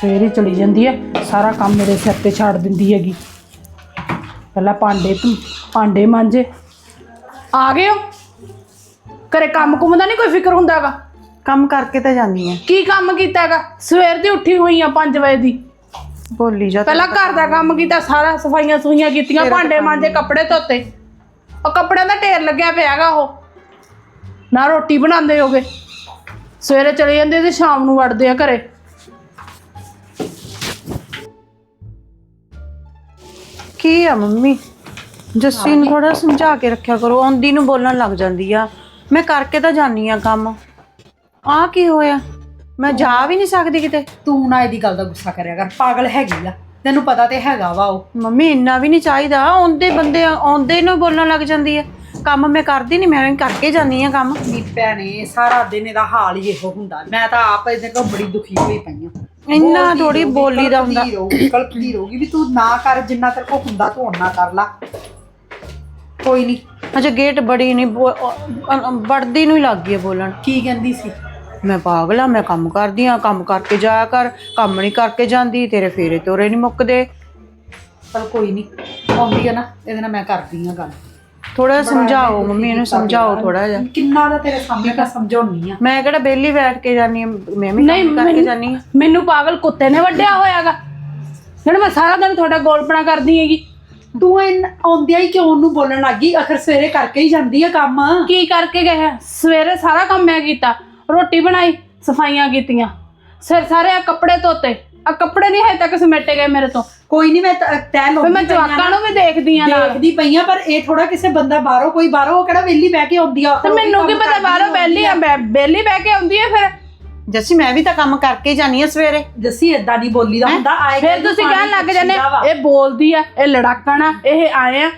ਸਵੇਰੇ ਚਲੀ ਜਾਂਦੀ ਹੈ ਸਾਰਾ ਕੰਮ ਮੇਰੇ ਸਿਰ ਤੇ ਛੱਡ ਦਿੰਦੀ ਹੈਗੀ। ਪਹਿਲਾਂ ਭਾਂਡੇ ਧੋ- ਭਾਂਡੇ ਮਾਂਜੇ। ਆ ਗਏ ਹੋ? ਘਰੇ ਕੰਮ ਕੁਮ ਦਾ ਨਹੀਂ ਕੋਈ ਫਿਕਰ ਹੁੰਦਾਗਾ ਕੰਮ ਕਰਕੇ ਤਾਂ ਜਾਂਦੀ ਆ ਕੀ ਕੰਮ ਕੀਤਾਗਾ ਸਵੇਰ ਦੀ ਉੱਠੀ ਹੋਈ ਆ 5 ਵਜੇ ਦੀ। ਬੋਲੀ ਜਾ ਪਹਿਲਾਂ ਘਰ ਦਾ ਕੰਮ ਕੀਤਾ ਸਾਰਾ ਸਫਾਈਆਂ ਸੁਈਆਂ ਕੀਤੀਆਂ ਭਾਂਡੇ ਮਾਂਜੇ ਕੱਪੜੇ ਧੋਤੇ। ਉਹ ਕੱਪੜਿਆਂ ਦਾ ਢੇਰ ਲੱਗਿਆ ਪਿਆਗਾ ਉਹ। ਨਾ ਰੋਟੀ ਬਣਾਉਂਦੇ ਹੋਗੇ। ਸਵੇਰੇ ਚਲੇ ਜਾਂਦੇ ਤੇ ਸ਼ਾਮ ਨੂੰ ਵੜਦੇ ਆ ਘਰੇ। ਕੀ ਆ ਮੰਮੀ? ਜੱਸੀ ਨੂੰ ਥੋੜਾ ਸਮਝਾ ਕੇ ਰੱਖਿਆ ਕਰੋ ਆਉਂਦੀ ਨੂੰ ਬੋਲਣ ਲੱਗ ਜਾਂਦੀ ਆ। ਮੈਂ ਕਰਕੇ ਤਾਂ ਜਾਨੀ ਆ ਕੰਮ। ਆ ਕੀ ਹੋਇਆ? ਮੈਂ ਜਾ ਵੀ ਨਹੀਂ ਸਕਦੀ ਕਿਤੇ। ਤੂੰ ਨਾ ਇਹਦੀ ਗੱਲ ਦਾ ਗੁੱਸਾ ਕਰਿਆ ਕਰ ਪਾਗਲ ਹੈਗੀ ਆ। ਤੈਨੂੰ ਪਤਾ ਤੇ ਹੈਗਾ ਵਾ ਉਹ। ਮੰਮੀ ਇੰਨਾ ਵੀ ਨਹੀਂ ਚਾਹੀਦਾ। ਆਉਂਦੇ ਬੰਦੇ ਆਉਂਦੇ ਨੂੰ ਬੋਲਣ ਲੱਗ ਜਾਂਦੀ ਆ। ਕੰਮ ਮੈਂ ਕਰਦੀ ਨਹੀਂ ਮੈਂ ਕਰਕੇ ਜਾਨੀ ਆ ਕੰਮ। ਨੀ ਭੈਣੇ ਸਾਰਾ ਦਿਨ ਇਹਦਾ ਹਾਲ ਹੀ ਇਹੋ ਹੁੰਦਾ। ਮੈਂ ਤਾਂ ਆਪ ਇਹਦੇ ਕੋਲ ਬੜੀ ਦੁਖੀ ਹੋਈ ਪਈ ਆ ਇੰਨਾ ਥੋੜੀ ਬੋਲੀ ਦਾ ਹੁੰਦਾ। ਕਲਪਦੀ ਰਹੂਗੀ ਵੀ ਤੂੰ ਨਾ ਕਰ ਜਿੰਨਾ ਤੇਰੇ ਕੋਲ ਹੁੰਦਾ ਤੂੰ ਓਨਾ ਕਰ ਲਾ। ਕੋਈ ਨਹੀਂ ਅਜੇ ਗੇਟ ਬੜੀ ਨਹੀਂ ਵੜਦੀ ਨੂੰ ਹੀ ਲੱਗ ਗਈ ਆ ਬੋਲਣ। ਕੀ ਕਹਿੰਦੀ ਸੀ? ਮੈਂ ਪਾਗਲ ਮੈਂ ਕੰਮ ਕਰਦੀ ਆ ਕੰਮ ਕਰਕੇ ਜਾਇਆ ਕਰ ਕੰਮ ਨਹੀਂ ਕਰਕੇ ਜਾਂਦੀ ਤੇਰੇ ਫੇਰੇ ਤੋਰੇ ਨਹੀਂ ਮੁੱਕਦੇ। ਚਲ ਕੋਈ ਨਹੀਂ ਆਉਂਦੀ ਆ ਨਾ ਇਹਦੇ ਨਾਲ ਮੈਂ ਕਰਦੀ ਆ ਗੱਲ। ਥੋੜਾ ਸਮਝਾਓ ਮੰਮੀ ਇਹਨੂੰ ਸਮਝਾਓ ਥੋੜਾ ਜਿਹਾ। ਕਿੰਨਾ ਦਾ ਤੇਰੇ ਸਾਹਮਣੇ ਮੈਂ ਸਮਝਾਉਣੀ ਆ। ਮੈਂ ਕਿਹੜਾ ਬੇਲੀ ਬੈਠ ਕੇ ਜਾਨੀ ਮੈਂ ਵੀ ਕੰਮ ਕਰਕੇ ਜਾਨੀ ਆ ਮੈਨੂੰ ਪਾਗਲ ਕੁੱਤੇ ਨੇ ਵੱਢਿਆ ਹੋਇਆਗਾ। ਜਿਹੜਾ ਮੈਂ ਸਾਰਾ ਦਿਨ ਤੁਹਾਡਾ ਗੋਲਪਣਾ ਕਰਦੀ ਹੈਗੀ। ਤੂੰ ਇਨ ਆਉਂਦਿਆਂ ਹੀ ਕਿਉਂ ਉਹਨੂੰ ਬੋਲਣ ਲੱਗੀ ਅਖਰ ਸਵੇਰੇ ਕਰਕੇ ਹੀ ਜਾਂਦੀ ਆ ਕੰਮ। ਕੀ ਕਰਕੇ ਗਏ ਆ? ਸਵੇਰੇ ਸਾਰਾ ਕੰਮ ਮੈਂ ਕੀਤਾ। ਰੋਟੀ ਬਣਾਈ ਸਫਾਈਆਂ ਕੀਤੀਆਂ। ਸਿਰ ਸਾਰੇ ਆ ਕੱਪੜੇ ਧੋਤੇ। ਆ ਕੱਪੜੇ ਨਹੀਂ ਹਜੇ ਤੱਕ ਸਮੇਟੇ ਗਏ ਮੇਰੇ ਤੋਂ। ਕੋਈ ਨਹੀਂ ਮੈਂ ਤ- ਤੈਅ ਫਿਰ ਮੈਂ ਲਾਉਂਦੀ ਪਈ ਆਂ ਜਵਾਕਾਂ ਨੂੰ ਵੀ ਦੇਖਦੀ ਆ ਨਾਲ। ਦੇਖਦੀ ਪਈਆਂ ਪਰ ਇਹ ਥੋੜਾ ਕਿਸੇ ਬੰਦਾ ਬਾਹਰੋਂ ਕੋਈ ਬਾਹਰੋਂ ਉਹ ਕਿਹੜਾ ਵਿਹਲੀ ਬਹਿ ਕੇ ਆਉਂਦੀ ਆ ਤੇ ਮੈਨੂੰ ਕੀ ਪਤਾ ਬਾਹਰੋਂ ਬੈਲੀ ਆ ਬੈਲੀ ਬਹਿ ਕੇ ਆਉਂਦੀ ਹੈ ਫਿਰ। ਜੱਸੀ ਮੈਂ ਵੀ ਤਾਂ ਕੰਮ ਕਰਕੇ ਜਾਨੀ ਆ ਸਵੇਰੇ। ਜੱਸੀ ਏਦਾਂ ਨਹੀਂ ਬੋਲੀ ਦਾ ਹੁੰਦਾ ਆਏ ਫਿਰ ਤੁਸੀਂ ਕਹਿਣ ਲੱਗ ਜਾਂਦੇ ਇਹ ਬੋਲਦੀ ਆ ਇਹ ਲੜਾਕਣ ਆ ਇਹ ਆਏ ਆ।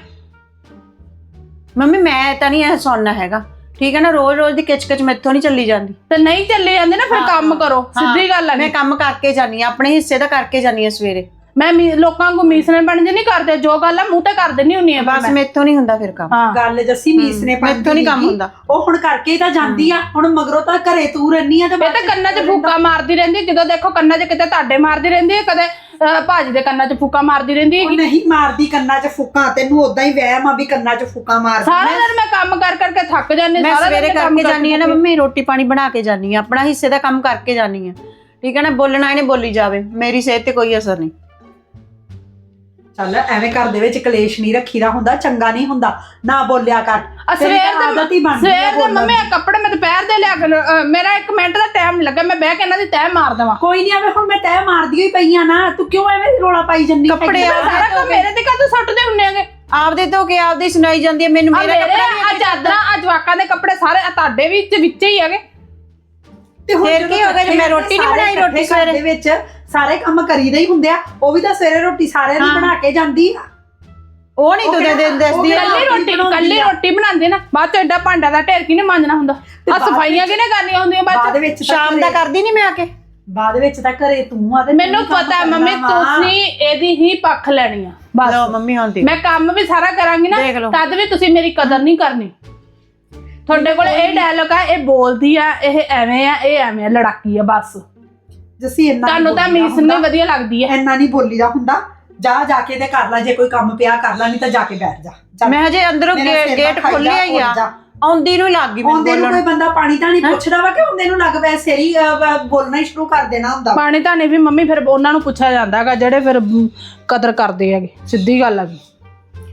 ਮੰਮੀ ਮੈਂ ਤਾਂ ਨਹੀਂ ਇਹ ਸੁਣਨਾ ਹੈਗਾ। ਠੀਕ ਹੈ ਨਾ ਰੋਜ਼ ਰੋਜ਼ ਦੀ ਕਿਚਕਿਚ ਮੈਥੋਂ ਨਹੀਂ ਚੱਲੀ ਜਾਂਦੀ। ਤੇ ਨਹੀਂ ਚੱਲੇ ਜਾਂਦੇ ਨਾ ਫਿਰ ਕੰਮ ਕਰੋ ਸਿੱਧੀ ਗੱਲ ਆ ਮੈਂ ਕੰਮ ਕਰਕੇ ਜਾਨੀ ਆ ਆਪਣੇ ਹਿੱਸੇ ਦਾ ਕਰਕੇ ਜਾਨੀ ਆ ਸਵੇਰੇ। ਮੈਂ ਮੀ- ਲੋਕਾਂ ਨੂੰ ਮੀਸਣੇ ਬਣ ਜੇ ਨਹੀਂ ਕਰਦੇ ਜੋ ਗੱਲ ਆ ਮੂੰਹ ਤੇ ਕਰ ਦੇਣੀ ਹੁੰਨੀ ਆ ਬਸ ਮੈਥੋਂ ਨਹੀਂ ਹੁੰਦਾ ਫਿਰ ਕੰਮ। ਹਾਂ। ਗੱਲ ਜੱਸੀ ਮੀਸ ਨੇ ਪਾਈ ਮੈਥੋਂ ਨੀ ਕੰਮ ਹੁੰਦਾ। ਉਹ ਹੁਣ ਕਰਕੇ ਹੀ ਤਾਂ ਜਾਂਦੀ ਆ ਹੁਣ ਮਗਰੋਂ ਤਾਂ ਘਰੇ ਤੂੰ ਰਹਿਨੀ ਆ ਤੇ ਇਹ ਤਾਂ ਕੰਨਾਂ 'ਚ ਫੂਕਾ ਮਾਰਦੀ ਰਹਿੰਦੀ। ਜਦੋਂ ਦੇਖੋ ਕੰਨਾਂ 'ਚ ਕਿਤੇ ਤੁਹਾਡੇ ਮਾਰਦੀ ਰਹਿੰਦੀ ਹੈ ਕਦੇ ਅਹ, ਭਾਜੀ ਦੇ ਕੰਨਾਂ 'ਚ ਫੂਕਾ ਮਾਰਦੀ ਰਹਿੰਦੀ ਉਹ ਹੈ ਨਹੀਂ ਮਾਰਦੀ ਕੰਨਾਂ 'ਚ ਫੁੱਕਾਂ ਤੈਨੂੰ ਉਦਾਂ ਹੀ ਵਹਿਮ ਆ ਵੀ ਕੰਨਾਂ 'ਚ ਫੁੱਕਾਂ ਮਾਰਦੀ ਸਾਰਾ ਦਿਨ ਮੈਂ ਕੰਮ ਕਰ ਕਰਕੇ ਥੱਕ ਜਾਂਦੀ ਮੈਂ ਸਾਰਾ ਦਿਨ ਸਵੇਰੇ ਕੰਮ ਕਰਕੇ ਜਾਨੀ ਆ ਨਾ ਮੰਮੀ ਰੋਟੀ ਪਾਣੀ ਬਣਾ ਕੇ ਜਾਨੀ ਆ ਆਪਣਾ ਹਿੱਸੇ ਦਾ ਕੰਮ ਕਰਕੇ ਜਾਨੀ ਆ ਠੀਕ ਹੈ ਨਾ ਬੋਲਣਾ ਇਹਨੇ ਬੋਲੀ ਜਾਵੇ ਮੇਰੀ ਸਿਹਤ ਤੇ ਕੋਈ ਅਸਰ ਨਹੀਂ। ਚੱਲ ਐਵੇਂ ਘਰ ਦੇ ਵਿੱਚ ਕਲੇਸ਼ ਨਹੀਂ ਰੱਖੀਦਾ ਹੁੰਦਾ ਚੰਗਾ ਨਹੀਂ ਹੁੰਦਾ। ਨਾ ਬੋਲਿਆ ਕਰ। ਆ ਤੇਰੀ ਸਵੇਰ ਤਾਂ ਆਦਤ ਹੀ ਦੇ ਬਣ ਗਈ ਆ ਸਵੇਰ ਦੇ ਬੋਲਣ ਮੰਮੀ ਆ ਕੱਪੜੇ ਮੈਂ ਦੁਪਹਿਰ ਦੇ ਲਿਆ ਕੇ ਲ- ਅਹ, ਮੇਰਾ 1 ਮਿੰਟ ਦਾ ਟਾਈਮ ਨਹੀਂ ਲੱਗਾ ਮੈਂ ਬਹਿ ਕੇ ਇਹਨਾਂ ਦੀ ਤਹਿ ਮਾਰ ਦੇਵਾਂ। ਕੋਈ ਨਹੀਂ ਐਵੇਂ ਹੁਣ ਮੈਂ ਤੈਅ ਮਾਰਦੀ ਹੋਈ ਪਈ ਆ ਨਾ ਤੂੰ ਕਿਉਂ ਐਵੇਂ ਰੋਲਾ ਪਾਈ ਜੰਨੀ ਕੱਪੜੇ ਆ- ਸਾਰਾ ਕੰਮ ਮੇਰੇ ਤੇ ਕਾਹਤੋਂ ਸੁੱਟਦੇ ਹੁੰਨੇ ਆਗੇ ਆਪਦੇ ਤੋਂ ਕਿ ਆਪਦੀ ਸੁਣਾਈ ਜਾਂਦੀ ਹੈ ਮੈਨੂੰ ਆ ਮੇਰਾ ਮੇਰੇ ਕੱਪੜਾ ਆ ਚਾਦਰਾਂ ਆ ਜਵਾਕਾਂ ਦੇ ਕੱਪੜੇ ਸਾਰੇ ਆ ਤੁਹਾਡੇ ਵਿੱਚ ਵਿੱਚ ਹੀ ਹੈਗੇ। ਤੇ ਹੁਣ ਫੇਰ ਜਦੋਂ ਕੀ ਹੋ ਗਿਆ ਜੇ ਮੈਂ ਇਕੱਠੇ ਰੋਟੀ ਨੀ ਸਾਰੇ ਬਣਾਈ, ਰੋਟੀ ਇਕੱਠੇ ਘਰ ਸਵੇਰੇ? ਦੇ ਵਿੱਚ ਸਾਰੇ ਕੰਮ ਕਰੀਦੇ ਹੀ ਹੁੰਦੇ ਆ ਉਹ ਵੀ ਤਾਂ ਸਵੇਰੇ ਰੋਟੀ ਸਾਰਿਆਂ ਦੀ ਹਾਂ। ਬਣਾ ਕੇ ਜਾਂਦੀ ਆ। ਉਹ ਨਹੀਂ ਉਹ ਤੂੰ ਦੇ ਕਿਹੜਾ- ਦੱਸਦੀ ਆ ਕੱਲੀ ਰੋਟੀ ਕੱਲੀ। ਰੋਟੀ ਬਣਾਉਂਦੇ ਨਾ ਬਾਅਦ ਚ ਐਡਾ ਭਾਂਡਾ ਦਾ ਢੇਰ ਕਿਨੇ ਮਾਂਜਣਾ ਹੁੰਦਾ? ਆ ਬਾਅਦ ਸਫਾਈਆਂ ਕਿਨੇ ਕਰਨੀਆਂ ਹੁੰਦੀਆਂ ਬਾਅਦ ਬਾਅਦ ਚ ਵਿੱਚ ਤਾਂ ਸ਼ਾਮ ਦਾ ਘਰੇ- ਕਰਦੀ ਨਹੀਂ ਮੈਂ ਆ ਕੇ। ਬਾਅਦ ਵਿੱਚ ਤਾਂ ਘਰੇ ਤੂੰ ਆ ਤੇ ਮੈਨੂੰ ਤੂੰ ਹੀ ਕੰਮ ਪਤਾ ਹੈ ਮੰਮੀ ਵਾ। ਤੁਸੀਂ ਇਹਦੀ ਹੀ ਪੱਖ ਲੈਣੀ ਆ ਬਸ। ਲਓ ਮੰਮੀ ਹੁਣ ਮੈਂ ਕੰਮ ਵੀ ਸਾਰਾ ਕਰਾਂਗੀ ਨਾ ਦੇਖ ਲਓ। ਤਦ ਵੀ ਤੁਸੀਂ ਮੇਰੀ ਕਦਰ ਨਹੀਂ ਕਰਨੀ। ਤੁਹਾਡੇ ਕੋਲ ਇਹ ਡਾਇਲੋਗ ਆ ਇਹ ਬੋਲਦੀ ਆ ਇਹ ਐਵੇਂ ਆ ਇਹ ਐਵੇਂ ਆ ਲੜਾਕੀ ਆ ਬਸ। ਜੱਸੀ ਇੰਨਾ ਨੀ ਤੁਹਾਨੂੰ ਤਾਂ ਬੋਲੀਦਾ ਮੀਸ ਹੁੰਦਾ। ਨਹੀਂ ਵਧੀਆ ਲੱਗਦੀ ਹੈ। ਇੰਨਾ ਨਹੀਂ ਬੋਲੀਦਾ ਹੁੰਦਾ। ਜਾ ਜਾ ਕੇ ਤੇ ਕਰ ਲੈ ਜੇ ਕੋਈ ਕੰਮ ਪਿਆ ਕਰ ਲੈ ਨਹੀਂ ਤਾਂ ਜਾ ਕੇ ਬੈਠ ਜਾ। ਚੱਲ। ਮੈਂ ਹਜੇ ਅੰਦਰੋਂ ਮੇਰਾ ਗੇ- ਸਿਰ ਗੇਟ ਖੋਲਿਆ ਹੀ ਆ। ਜਾ। ਆਉਂਦੀ ਨੂੰ ਹੀ ਲੱਗ ਗਈ ਮੈਨੂੰ ਆਉਂਦੇ ਨੂੰ ਬੋਲਣ। ਕੋਈ ਬੰਦਾ ਪਾਣੀ ਤਾਂ ਨਹੀਂ ਪੁੱਛਦਾ ਵਾ ਕਿ ਆਉਂਦੇ ਨੂੰ ਲੱਗ ਪਿਆ ਸੇਰੀ ਬੋਲਣਾ ਹੀ ਸ਼ੁਰੂ ਕਰ ਦੇਣਾ ਹੁੰਦਾ। ਪਾਣੀ ਤਾਂ ਨਹੀਂ ਵੀ ਮੰਮੀ ਫਿਰ ਉਹਨਾਂ ਨੂੰ ਪੁੱਛਿਆ ਜਾਂਦਾ ਹੈਗਾ ਜਿਹੜੇ ਫਿਰ ਮ, ਕਦਰ ਕਰਦੇ ਹੈਗੇ। ਸਿੱਧੀ ਗੱਲ ਆ ਗਈ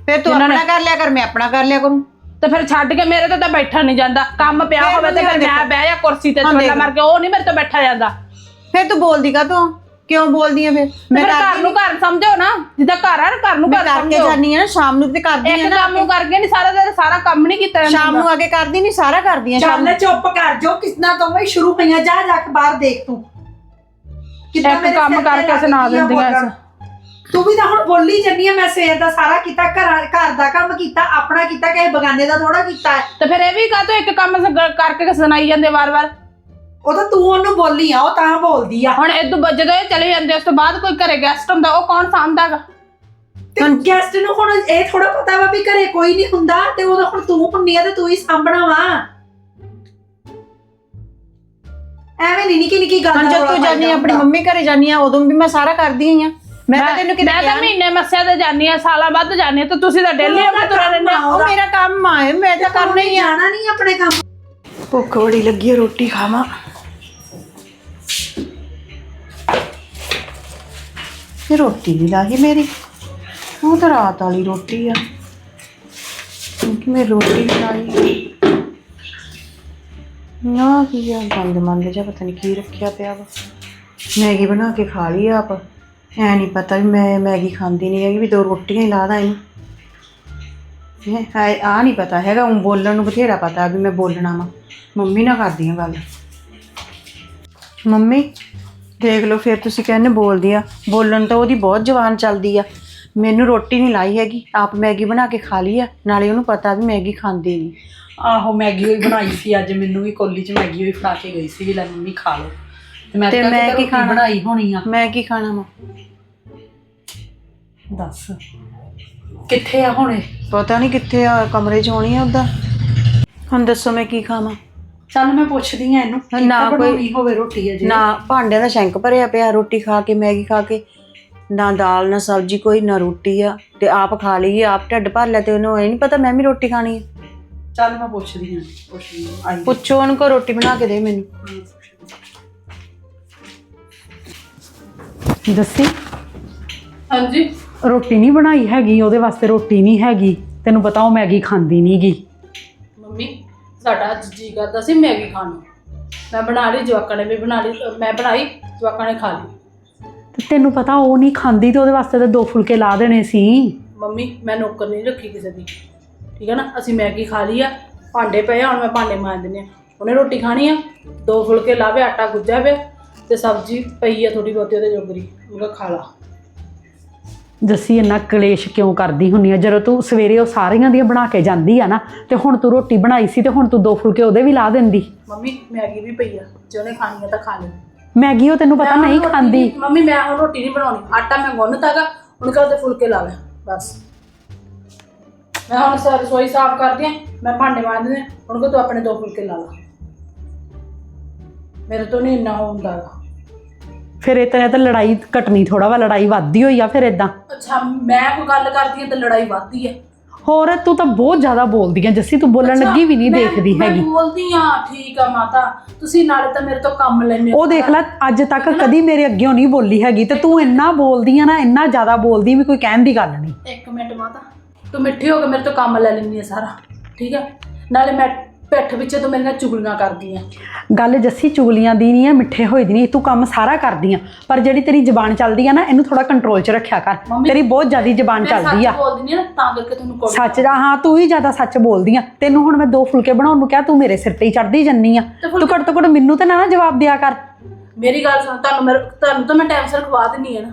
ਫਿਰ ਤੂੰ ਜਿਨ੍ਹਾਂ ਨੇ- ਆਪਣਾ ਕਰ ਲਿਆ ਕਰ ਮੈਂ ਆਪਣਾ ਕਰ ਲਿਆ ਕਰੂੰ। ਤੇ ਫਿਰ ਛੱਡ ਕੇ ਮੇਰੇ ਤੋਂ ਤਾਂ ਬੈਠਾ ਨਹੀਂ ਜਾਂਦਾ। ਕੰਮ ਪਿਆ ਫਿਰ ਹੋਵੇ ਤੇ ਫਿਰ। ਮੈਂ ਬਹਿ ਜਾ ਕੁਰਸੀ ਤੇ ਹਾਂ ਛੋਲਾ ਦੇਖ। ਮਾਰ ਕੇ ਉਹ ਨਹੀਂ ਮੇਰੇ ਤੋਂ ਬੈਠਾ ਜਾਂਦਾ। ਫਿਰ ਤੂੰ ਬੋਲਦੀ ਕਾ ਤੂੰ ਕਿਉਂ ਬੋਲਦੀ ਆ ਫਿਰ? ਮੈਂ ਘਰ ਨੂੰ ਘਰ ਸਮਝੋ ਨਾ ਜਿੱਦਾਂ ਘਰ ਆ ਘਰ ਨੂੰ ਮੈਂ ਘਰ ਕਰਕੇ ਸਮਝੋ। ਜਾਨੀ ਆ ਨਾ ਸ਼ਾਮ ਨੂੰ ਤੇ ਕਰਦੀ ਆ ਇੱਕ ਨਾ। ਕੰਮ ਨੂੰ ਕਰਕੇ ਨਹੀਂ ਸਾਰਾ ਦਿਨ ਸਾਰਾ ਕੰਮ ਨਹੀਂ ਕੀਤਾ ਜਾਂਦਾ। ਸ਼ਾਮ ਨੂੰ ਆ ਕੇ ਕਰਦੀ ਨਹੀਂ ਸਾਰਾ ਕਰਦੀ ਆ ਸ਼ਾਮ ਚੱਲ ਚੁੱਪ ਕਰ ਜੋ ਕਿਸਨਾ ਤੋਂ ਵੀ ਸ਼ੁਰੂ ਪਈਆਂ ਜਾ ਜਾ ਕੇ ਬਾਹਰ ਦੇਖ ਤੂੰ। ਕਿੱਦਾਂ ਇੱਕ ਮੇਰੇ ਕੰਮ ਸਿਰ ਤੇ ਕਰਕੇ ਲੱਗ ਸੁਣਾ ਆ ਦਿੰਦੀਆਂ ਬੋਲਣ। ਤੂੰ ਵੀ ਤਾਂ ਹੁਣ ਬੋਲੀ ਜੰਨੀ ਆ ਮੈਂ ਸਵੇਰ ਦਾ ਸਾਰਾ ਕੀਤਾ ਘਰ ਘਰ ਦਾ ਕੰਮ ਕੀਤਾ ਆਪਣਾ ਕੀਤਾ ਕਿਸੇ ਬਗਾਨੇ ਦਾ ਥੋੜਾ ਕੀਤਾ। ਹੈ ਤੇ ਫਿਰ ਇਹ ਵੀ ਕਾਹ ਤੋਂ ਇੱਕ ਕੰਮ ਸ- ਗ- ਕਰਕੇ ਸੁਣਾਈ ਜਾਂਦੇ ਵਾਰ-ਵਾਰ? ਉਹ ਤਾਂ ਤੂੰ ਉਹਨੂੰ ਬੋਲੀ ਆ ਉਹ ਤਾਂ ਬੋਲਦੀ ਆ। ਹੁਣ ਇਹ ਤੋਂ ਬ- ਜਦੋਂ ਇਹ ਚਲੇ ਜਾਂਦੇ ਉਸ ਤੋਂ ਬਾਅਦ ਕੋਈ ਘਰੇ ਗੈਸਟ ਹੁੰਦਾ ਉਹ ਕੌਣ ਸਾਂਭਦਾਗਾ ਤੇ ਗੈਸਟ ਨੂੰ ਹੁਣ ਇਹ ਥੋੜਾ ਪਤਾ ਵਾ ਵੀ ਘਰੇ ਕੋਈ ਨਹੀਂ ਹੁੰਦਾ ਤੇ ਉਦੋਂ ਹੁਣ ਤੂੰ ਹੁੰਨੀ ਆ ਤੇ ਤੂੰ ਹੀ ਸਾਂਭਣਾ ਵਾ। ਐਵੇਂ ਨਹੀਂ ਨਿੱਕੀ ਨਿੱਕੀ ਗੱਲ ਦਾ ਜਦ ਰੌਲਾ ਤੂੰ ਜਾਨੀ ਪਾਈਦਾ ਆਪਣੀ। ਮੰਮੀ ਘਰੇ ਜਾਨੀ ਆ ਉਦੋਂ ਵੀ ਮੈਂ ਸਾਰਾ ਕਰਦੀ ਹੀ ਆ। ਮੈਂ ਤਾਂ ਤੈਨੂੰ ਕਿਤੇ ਮੈਂ ਤਾਂ ਮਹੀਨੇ ਮੱਸਿਆ ਤੇ ਜਾਂਦੀ ਆ ਸਾਲਾਂ ਬਾਅਦ ਜਾਂਦੀ ਆ ਤੇ ਤੁਸੀਂ ਤਾਂ ਡੇਲੀ ਆਪਣੇ ਤੁਰੇ ਰਹਿੰਦੇ ਉਹ ਮੇਰਾ ਕੰਮ ਆ ਇਹ, ਮੈਂ ਤਾਂ ਕਰਨਾ ਹੀ ਆ। ਜਾਣਾ ਨਹੀਂ ਆਪਣੇ ਕੰਮ। ਭੁੱਖ ਬੜੀ ਲੱਗੀ ਰੋਟੀ ਖਾਵਾਂ। ਇਹ ਰੋਟੀ ਨਹੀਂ ਲਾਹੀ ਮੇਰੀ। ਉਹ ਤਾਂ ਰਾਤ ਵਾਲੀ ਰੋਟੀ ਆ। ਕਿਉਂਕਿ ਮੈਂ ਰੋਟੀ ਨਹੀਂ ਲਾਈ ਨਾ ਕੀ ਆ ਗੰਦ ਮੰਦ ਜਿਹਾ ਪਤਾ ਨਹੀਂ ਕੀ ਰੱਖਿਆ ਪਿਆ ਵਾ। ਮੈਗੀ ਬਣਾ ਕੇ ਖਾ ਲਈ ਆਪ। ਐ ਨਹੀਂ ਪਤਾ ਵੀ ਮੈਂ ਮੈਗੀ ਖਾਂਦੀ ਨਹੀਂ ਹੈਗੀ ਵੀ ਦੋ ਰੋਟੀਆਂ ਹੀ ਲਾ ਦਾਂ ਇਹਨੂੰ। ਹੈ ਆ ਨਹੀਂ ਪਤਾ ਹੈਗਾ ਉਹ ਬੋਲਣ ਨੂੰ ਬਥੇਰਾ ਪਤਾ ਵੀ ਮੈਂ ਬੋਲਣਾ ਵਾ। ਮੰਮੀ ਨਾਲ ਕਰਦੀ ਆ ਗੱਲ। ਮੰਮੀ ਦੇਖ ਲਓ ਫਿਰ ਤੁਸੀਂ ਕਹਿੰਦੇ ਬੋਲਦੀ ਆ। ਬੋਲਣ ਤਾਂ ਉਹਦੀ ਬਹੁਤ ਜ਼ੁਬਾਨ ਚੱਲਦੀ ਆ। ਮੈਨੂੰ ਰੋਟੀ ਨਹੀਂ ਲਾਈ ਹੈਗੀ। ਆਪ ਮੈਗੀ ਬਣਾ ਕੇ ਖਾ ਲਈ ਆ। ਨਾਲੇ ਉਹਨੂੰ ਪਤਾ ਵੀ ਮੈਗੀ ਖਾਂਦੀ ਨਹੀਂ। ਆਹੋ ਮੈਗੀ ਹੋਈ ਬਣਾਈ ਸੀ ਅੱਜ। ਮੈਨੂੰ ਵੀ ਕੋਲੀ ਚ ਮੈਗੀ ਹੋਈ ਫੜਾ ਕੇ ਗਈ ਸੀ ਵੀ ਲੈ ਮੰਮੀ ਖਾ ਲਓ। ਤੇ ਮੈਂ ਤੇ ਕਿਹਾ ਮੈਂ ਕਿ ਖਾਣਾ? ਬਣਾਈ ਹੋਣੀ ਆ। ਮੈਂ ਕੀ ਖਾਣਾ ਵਾ? ਦੱਸ। ਕਿੱਥੇ ਆ ਹੁਣੇ? ਪਤਾ ਨਹੀਂ ਕਿੱਥੇ ਆ ਕਮਰੇ 'ਚ ਹੋਣੀ ਆ ਉਹਦਾ ਹੁਣ ਦੱਸੋ ਮੈਂ ਕੀ ਖਾਵਾਂ? ਚੱਲ ਮੈਂ ਪੁੱਛਦੀ ਆ ਇਹਨੂੰ ਨਾ ਨਾ ਕੋਈ- ਬਣਾਉਣੀ ਹੋਵੇ ਰੋਟੀ ਅਜੇ। ਨਾ ਭਾਂਡਿਆਂ ਦਾ ਸ਼ੈਂਕ ਭਰਿਆ ਪਿਆ ਰੋਟੀ ਖਾ ਕੇ ਮੈਗੀ ਖਾ ਕੇ। ਨਾ ਦਾਲ ਨਾ ਸਬਜ਼ੀ ਕੋਈ ਨਾ ਰੋਟੀ ਆ। ਤੇ ਆਪ ਖਾ ਲਈ ਆਪ ਢਿੱਡ ਭਰ ਲਿਆ ਤੇ ਉਹਨੂੰ ਇਹ ਨਹੀਂ ਪਤਾ ਮੈਂ ਵੀ ਰੋਟੀ ਖਾਣੀ ਹੈ ਚੱਲ ਮੈਂ ਪੁੱਛਦੀ ਆ ਪੁੱਛਦੀ ਆ ਆਈ। ਪੁੱਛੋ ਉਹਨੂੰ ਕੋ ਰੋਟੀ ਬਣਾ ਕੇ ਦੇ ਮੈਨੂੰ। ਦੱਸੀ? ਹਾਂਜੀ। ਰੋਟੀ ਨਹੀਂ ਬਣਾਈ ਹੈਗੀ ਉਹਦੇ ਵਾਸਤੇ ਰੋਟੀ ਨਹੀਂ ਹੈਗੀ। ਤੈਨੂੰ ਪਤਾ ਉਹ ਮੈਗੀ ਖਾਂਦੀ ਨਹੀਂਗੀ ਮੰਮੀ ਸਾਡਾ ਅੱਜ ਜੀ ਕਰਦਾ ਸੀ ਮੈਗੀ ਖਾਣ ਨੂੰ। ਮੈਂ ਬਣਾ ਲਈ ਜਵਾਕਾਂ ਨੇ ਵੀ ਬਣਾ ਲਈ ਅਹ ਮੈਂ ਬਣਾਈ ਜਵਾਕਾਂ ਨੇ ਖਾ ਲਈ। ਤੇ ਤੈਨੂੰ ਪਤਾ ਉਹ ਨਹੀਂ ਖਾਂਦੀ ਤੇ ਉਹਦੇ ਵਾਸਤੇ ਤਾਂ ਦੋ ਫੁਲਕੇ ਲਾ ਦੇਣੇ ਸੀ। ਮੰਮੀ ਮੈਂ ਨੌਕਰ ਨਹੀਂ ਰੱਖੀ ਕਿਸੇ ਦੀ। ਠੀਕ ਹੈ ਨਾ? ਅਸੀਂ ਮੈਗੀ ਖਾ ਲਈ ਆ ਭਾਂਡੇ ਪਏ ਆ ਹੁਣ ਮੈਂ ਭਾਂਡੇ ਮਾਂਜ ਦਿੰਦੇ ਆ। ਉਹਨੇ ਰੋਟੀ ਖਾਣੀ ਆ ਦੋ ਫੁਲਕੇ ਲਾਵੇ ਆਟਾ ਗੁੱਜਾ ਪਿਆ ਤੇ ਸਬਜ਼ੀ ਪਈ ਆ ਥੋੜੀ ਬਹੁਤੀ ਉਹਦੇ ਜੋਗਰੀ। ਮੈਂ ਕਿਹਾ ਖਾ ਲਾ। ਜੱਸੀ ਇੰਨਾ ਕਲੇਸ਼ ਕਿਉਂ ਕਰਦੀ ਹੁੰਨੀ ਆ? ਜਦੋਂ ਤੂੰ ਸਵੇਰੇ ਉਹ ਸਾਰੀਆਂ ਦੀਆਂ ਬਣਾ ਕੇ ਜਾਂਦੀ ਆ ਨਾ ਤੇ ਹੁਣ ਤੂੰ ਰੋਟੀ ਬਣਾਈ ਸੀ ਤੇ ਹੁਣ ਤੂੰ ਦੋ ਫੁਲਕੇ ਉਹਦੇ ਵੀ ਲਾ ਦਿੰਦੀ। ਮੰਮੀ ਮੈਗੀ ਵੀ ਪਈ ਆ ਜੇ ਉਹਨੇ ਖਾਣੀ ਆ ਤਾਂ ਖਾ ਲਈ। ਮੈਗੀ ਉਹ ਤੈਨੂੰ ਪਤਾ ਮੈਂ ਨਹੀਂ ਰੋਟੀ ਖਾਂਦੀ। ਨਹੀਂ- ਮੰਮੀ ਮੈਂ ਹੁਣ ਰੋਟੀ ਨਹੀਂ ਬਣਾਉਣੀ। ਆਟਾ ਮੈਂ ਗੁੰਨ ਤਾਗਾ ਹੁਣ ਕੱਲ ਦੇ ਫੁਲਕੇ ਲਾ ਲੈ ਬਸ। ਮੈਂ ਹੁਣ ਸਾਰੀ ਰਸੋਈ ਸਾਫ਼ ਕਰਦੀ ਆ ਮੈਂ ਭਾਂਡੇ ਮਾਂਜਦੇ ਆ ਹੁਣ ਕੋ ਤੂੰ ਆਪਣੇ ਦੋ ਫੁਲਕੇ ਲਾ ਲਾ। ਮੇਰੇ ਤੋਂ ਨਹੀਂ ਇੰਨਾ ਹੁੰਦਾ ਗਾ। ਫਿਰ ਇਤਨੇ ਤਾਂ ਲੜਾਈ ਘਟਣੀ ਥੋੜਾ ਵਾ ਲੜਾਈ ਵੱਧਦੀ ਹੋਈ ਆ ਫਿਰ ਇਦਾਂ ਅੱਛਾ ਮੈਂ ਕੋਈ ਗੱਲ ਕਰਦੀ ਆ ਤੇ ਲੜਾਈ ਵੱਧਦੀ ਆ। ਹੋਰ ਤੂੰ ਤਾਂ ਬਹੁਤ ਜ਼ਿਆਦਾ ਬੋਲਦੀ ਆ ਜੱਸੀ ਤੂੰ ਬੋਲਣ ਲੱਗੀ ਵੀ ਨਹੀਂ ਮੈਂ- ਦੇਖਦੀ ਮੈਂ ਹੈਗੀ। ਬੋਲਦੀ ਆ ਠੀਕ ਆ ਮਾਤਾ ਤੁਸੀਂ ਨਾਲੇ ਤਾਂ ਮੇਰੇ ਤੋਂ ਕੰਮ ਲੈਣੇ ਉਹ ਦੇਖ ਲੈ ਅੱਜ ਤੱਕ ਕਦੀ ਮੇਰੇ ਅੱਗਿਓਂ ਨਹੀਂ ਬੋਲੀ ਹੈਗੀ ਤੇ ਤੂੰ ਇੰਨਾ ਬੋਲਦੀ ਆ ਨਾ ਇੰਨਾ ਜ਼ਿਆਦਾ ਬੋਲਦੀ ਵੀ ਕੋਈ ਕਹਿਣ ਦੀ ਗੱਲ ਨਹੀਂ। ਇੱਕ ਮਿੰਟ ਮਾਤਾ ਤੂੰ ਮਿੱਠੀ ਹੋ ਕੇ ਮੇਰੇ ਤੋਂ ਕੰਮ ਲੈ ਲੈਂਦੀ ਆ ਸਾਰਾ ਠੀਕ ਆ? ਨਾਲੇ ਮੈਂ ਪਿੱਠ ਵਿੱਚ ਤੂੰ ਮੇਰੇ ਨਾਲ ਚੁਗਲੀਆਂ ਕਰਦੀ ਆ। ਗੱਲ ਜੱਸੀ ਚੁਗਲੀਆਂ ਦੀ ਨਹੀਂ ਹੈ ਮਿੱਠੇ ਹੋਏ ਦੀ ਨਹੀਂ ਤੂੰ ਕੰਮ ਸਾਰਾ ਕਰਦੀ ਆ। ਪਰ ਜਿਹੜੀ ਤੇਰੀ ਜ਼ਬਾਨ ਚੱਲਦੀ ਆ ਨਾ ਇਹਨੂੰ ਥੋੜਾ ਕੰਟਰੋਲ 'ਚ ਰੱਖਿਆ ਕਰ। ਮੰਮੀ, ਤੇਰੀ ਬਹੁਤ ਜ਼ਿਆਦੀ ਜ਼ਬਾਨ ਮੈਂ ਚੱਲਦੀ ਆ। ਸੱਚ ਬੋਲਦੀ ਨਹੀਂ ਨਾ ਤਾਂ ਕਰਕੇ ਤੁਹਾਨੂੰ ਕੋਲ ਸੱਚ ਦਾ ਹਾਂ ਤੂੰ ਹੀ ਜ਼ਿਆਦਾ ਸੱਚ ਬੋਲਦੀ ਆ। ਤੈਨੂੰ ਹੁਣ ਮੈਂ ਦੋ ਫੁਲਕੇ ਬਣਾਉਣ ਨੂੰ ਕਿਹਾ ਤੂੰ ਮੇਰੇ ਸਿਰ ਤੇ ਹੀ ਚੜਦੀ ਜੰਨੀ ਆ। ਤੇ ਤੂੰ ਘੱਟ ਤੋਂ ਘੱਟ ਮੈਨੂੰ ਤਾਂ ਨਾ ਨਾ ਜਵਾਬ ਦਿਆ ਕਰ। ਮੇਰੀ ਗੱਲ ਸੁਣ ਤੁਹਾਨੂੰ ਮੈਂ ਤੁਹਾਨੂੰ ਤਾਂ ਮੈਂ ਟਾਈਮ ਸਿਰ ਖਵਾ ਦਿੰਨੀ ਆ ਨਾ।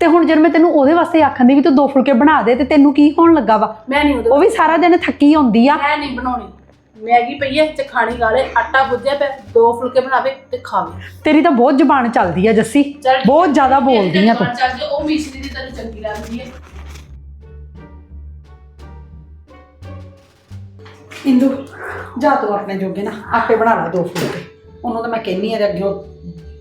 ਤੇ ਹੁਣ ਜਦ ਮੈਂ ਤੈਨੂੰ ਉਹਦੇ ਵਾਸਤੇ ਆਖਣ ਦੀ ਵੀ ਤੂੰ ਦੋ ਫੁਲਕੇ ਬਣਾ ਦੇ ਤੇ ਤੈਨੂੰ ਕੀ ਹੋਣ ਲੱਗਾ ਵਾ? ਮੈਂ ਨਹੀਂ ਉਹਦੇ ਉਹ ਵੀ ਸਾਰਾ ਦਿਨ ਥੱਕੀ ਹੁੰਦੀ ਆ। ਮੈਂ ਨਹੀਂ ਬਣਾਉਣੀ। ਮੈਗੀ ਪਈ ਹੈ ਤੇ ਖਾਣੀ ਗਾਲੇ ਆਟਾ ਗੁੱਜਿਆ ਪਿਆ ਦੋ ਫੁਲਕੇ ਬਣਾਵੇ ਤੇ ਖਾਵੇ ਤੇਰੀ ਤਾਂ ਬਹੁਤ ਜ਼ਬਾਨ ਚੱਲਦੀ ਆ ਜੱਸੀ। ਚੱਲ ਠੀਕ ਬਹੁਤ ਜ਼ਿਆਦਾ ਬੋਲਦੀ ਆ ਤੂੰ। ਜ਼ੁਬਾਨ ਚੱਲਦੀ ਆ, ਉਹ ਮਿਸਰੀ ਦੀ ਤੈਨੂੰ ਚੰਗੀ ਲੱਗਦੀ ਹੈ ਇੰਦੂ ਜਾ ਤੂੰ ਆਪਣੇ ਜੋਗੇ ਨਾ ਆਪੇ ਬਣਾ ਲਾ ਦੋ ਫੁਲਕੇ। ਉਹਨੂੰ ਤਾਂ ਮੈਂ ਕਹਿੰਨੀ ਆ ਅੱਗੇ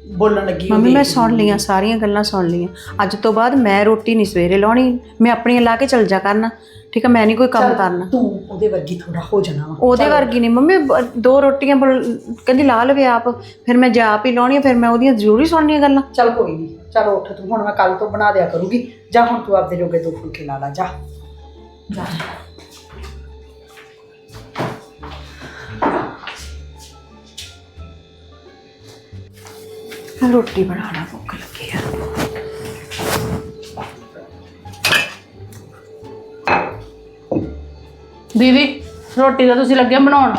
ਬੋਲਣ ਲੱਗੀ ਮੰਮੀ ਮੈਂ ਸੁਣ ਲਈਆਂ ਸਾਰੀਆਂ ਗੱਲਾਂ ਸੁਣ ਲਈਆਂ। ਅੱਜ ਤੋਂ ਬਾਅਦ ਮੈਂ ਰੋਟੀ ਨਹੀਂ ਸਵੇਰੇ ਲਾਉਣੀ। ਮੈਂ ਆਪਣੀਆਂ ਲਾ ਕੇ ਚਲ ਜਾ ਕਰਨਾ। ਠੀਕ ਹੈ ਮੈਂ ਨਹੀਂ ਕੋਈ ਕੰਮ ਕਰਨਾ। ਤੂੰ ਉਹਦੇ ਵਰਗੀ ਥੋੜਾ ਹੋ ਜਾਣਾ। ਵਾ ਉਹਦੇ ਵਰਗੀ ਨਹੀਂ। ਮੰਮੀ ਬ- ਦੋ ਰੋਟੀਆਂ ਬਲ- ਕਹਿੰਦੀ ਲਾ ਲਵੇ ਆਪ। ਫਿਰ ਮੈਂ ਜਾ ਆਪ ਹੀ ਲਾਉਣੀ ਫਿਰ ਮੈਂ ਉਹਦੀਆਂ ਜ਼ਰੂਰੀ ਸੁਣਨੀਆਂ ਗੱਲਾਂ। ਚੱਲ ਕੋਈ ਨਹੀਂ। ਚੱਲ ਉੱਠ ਤੂੰ। ਹੁਣ ਮੈਂ ਕੱਲ ਤੋਂ ਬਣਾ ਦਿਆ ਕਰੂੰਗੀ। ਜਾ ਹੁਣ ਤੂੰ ਆਪਦੇ ਜੋਗੇ ਦੋ ਫੁਲਕੇ ਲਾ ਲਾ। ਜਾ। ਜਾ। ਰੋਟੀ ਬਣਾਉਣਾ ਭੁੱਖ ਲੱਗੀ ਆ। ਦੀਦੀ ਰੋਟੀ ਤਾਂ ਤੁਸੀਂ ਲੱਗੇ ਬਣਾਉਣ।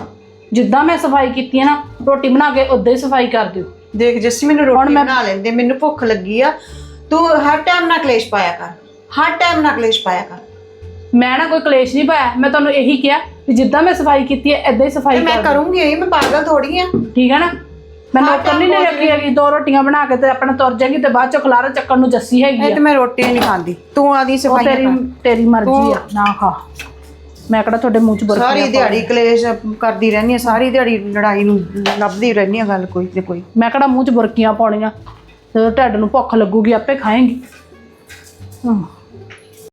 ਜਿੱਦਾਂ ਮੈਂ ਸਫ਼ਾਈ ਕੀਤੀ ਹੈ ਨਾ ਰੋਟੀ ਬਣਾ ਕੇ ਉਦਾਂ ਹੀ ਸਫ਼ਾਈ ਕਰ ਦਿਓ। ਦੇਖ ਜੱਸੀ ਮੈਨੂੰ ਰੋਟੀ ਬਣਾ ਲੈਂਦੇ ਮੈਨੂੰ ਭੁੱਖ ਲੱਗੀ ਆ। ਤੂੰ ਹਰ ਟਾਈਮ ਨਾ ਕਲੇਸ਼ ਪਾਇਆ ਕਰ। ਹਰ ਟਾਈਮ ਨਾ ਕਲੇਸ਼ ਪਾਇਆ ਕਰ। ਮੈਂ ਨਾ ਕੋਈ ਕਲੇਸ਼ ਨਹੀਂ ਪਾਇਆ। ਮੈਂ ਤੁਹਾਨੂੰ ਇਹੀ ਕਿਹਾ ਕਿ ਜਿੱਦਾਂ ਮੈਂ ਸਫ਼ਾਈ ਕੀਤੀ ਹੈ ਇਦਾਂ ਹੀ ਸਫ਼ਾਈ ਤੇ ਮੈਂ ਕਰ ਦਿਓ। ਕਰੂੰਗੀ ਇਹ ਮੈਂ ਪਾਗਲ ਥੋੜੀ ਆ। ਠੀਕ ਹੈ ਨਾ? ਮੈਂ ਨੌਕਰ ਨਹੀਂ ਤਾਂ ਰੱਖੀ ਹੈਗੀ ਦੋ ਰੋਟੀਆਂ ਬਣਾ ਕੇ ਤੇ ਆਪਣਾ ਤੁਰ ਜਾਏਗੀ ਤੇ ਬਾਅਦ ਚ ਖਲਾਰਾ ਚੱਕਣ ਨੂੰ ਜੱਸੀ ਹੈਗੀ ਇਹ ਆ। ਤੇ ਮੈਂ ਰੋਟੀ ਨਹੀਂ ਖਾਂਦੀ ਤੂੰ ਆਦੀ ਉਹ ਸਫ਼ਾਈ ਤੇਰੀ ਤੇਰੀ ਮਰਜ਼ੀ ਆ ਨਾ ਖਾ। ਮੈਂ ਕਿਹੜਾ ਤੁਹਾਡੇ ਮੂੰਹ 'ਚ ਸਾਰੀ ਦਿਹਾੜੀ ਕਲੇਸ਼ ਕਰਦੀ ਰਹਿੰਦੀ ਆ ਸਾਰੀ ਦਿਹਾੜੀ ਲੜਾਈ ਨੂੰ ਲੱਭਦੀ ਰਹਿੰਦੀ ਆ ਗੱਲ ਕੋਈ ਤੇ ਕੋਈ। ਮੈਂ ਕਿਹੜਾ ਮੂੰਹ 'ਚ ਬੁਰਕੀਆਂ ਪਾਉਣੀਆਂ ਜਦੋਂ ਢਿੱਡ ਨੂੰ ਭੁੱਖ ਲੱਗੂਗੀ ਆਪੇ ਖਾਏਂਗੀ। ਹਾਂ